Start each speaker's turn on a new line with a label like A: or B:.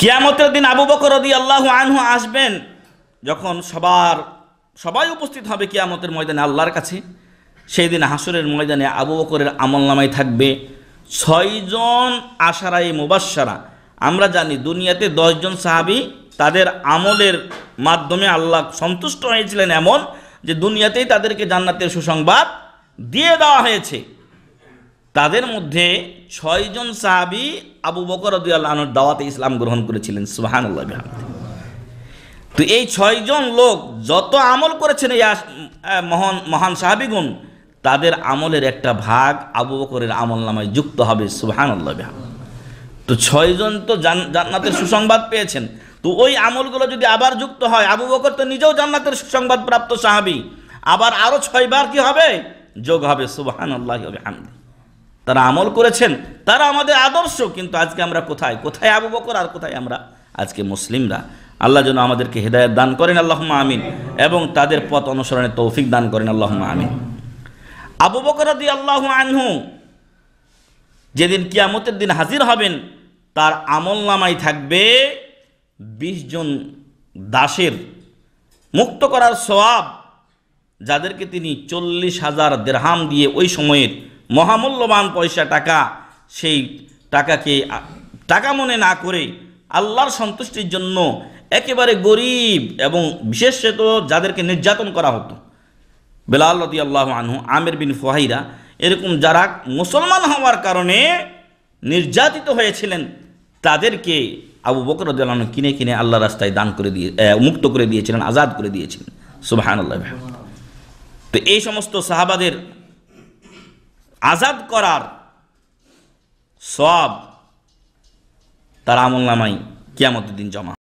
A: কিয়ামতের দিন আবু বকর রদি আল্লাহ আনহু আসবেন, যখন সবার, সবাই উপস্থিত হবে কিয়ামতের ময়দানে আল্লাহর কাছে। সেই দিন হাসরের ময়দানে আবু বকরের আমল নামাই থাকবে। ছয়জন আশারাই মুবাসারা আমরা জানি দুনিয়াতে দশজন সাহাবি, তাদের আমলের মাধ্যমে আল্লাহ সন্তুষ্ট হয়েছিলেন এমন যে দুনিয়াতেই তাদেরকে জান্নাতের সুসংবাদ দিয়ে দেওয়া হয়েছে। তাদের মধ্যে ছয়জন সাহাবি আবু বকর আল্লাহর দাওয়াতে ইসলাম গ্রহণ করেছিলেন সুহান তো এই ছয়জন লোক যত আমল করেছেন এই মহান মহান সাহাবিগুন তাদের আমলের একটা ভাগ আবু বকরের আমল নামায় যুক্ত হবে সুহান তো ছয়জন তো জান্নাতের সুসংবাদ পেয়েছেন। তো ওই আমলগুলো যদি আবার যুক্ত হয়, আবু বকর তো নিজেও জান্নাতের সুসংবাদ প্রাপ্ত সাহাবি। আবার আরও ছয়বার কি হবে? যোগ হবে সুবাহান আল্লাহ হবে হামদি তারা আমল করেছেন, তারা আমাদের আদর্শ, কিন্তু আজকে আমরা কোথায়? কোথায় আবু বকর আর কোথায় আমরা? আজকে মুসলিমরা। আল্লাহ যেন আমাদেরকে হেদায়ত দান করেন আল্লাহ আমিন, এবং তাদের পথ অনুসরণে তৌফিক দান করেন আল্লাহ আমিন। আবু বকর দি আল্লাহ আনহু যেদিন কিয়ামতের দিন হাজির হবেন, তার আমল নামাই থাকবে বিশ জন দাসের মুক্ত করার সওয়াব, যাদেরকে তিনি চল্লিশ হাজার দেড়হাম দিয়ে ওই সময়ের মহামূল্যবান পয়সা টাকা, সেই টাকাকে টাকা মনে না করে আল্লাহর সন্তুষ্টির জন্য একেবারে গরিব এবং বিশেষত যাদেরকে নির্যাতন করা হতো। বেলাল আল্লাহ আনহু, আমের বিন ফহাইরা এরকম যারা মুসলমান হওয়ার কারণে নির্যাতিত হয়েছিলেন, তাদেরকে আবু বকর কিনে কিনে আল্লাহ রাস্তায় দান করে দিয়ে মুক্ত করে দিয়েছিলেন, আজাদ করে দিয়েছিলেন। সুবাহান আল্লাহ তো এই সমস্ত সাহাবাদের আজাদ করার সব তার আমল নামাই কিয়ামতের দিন জমা।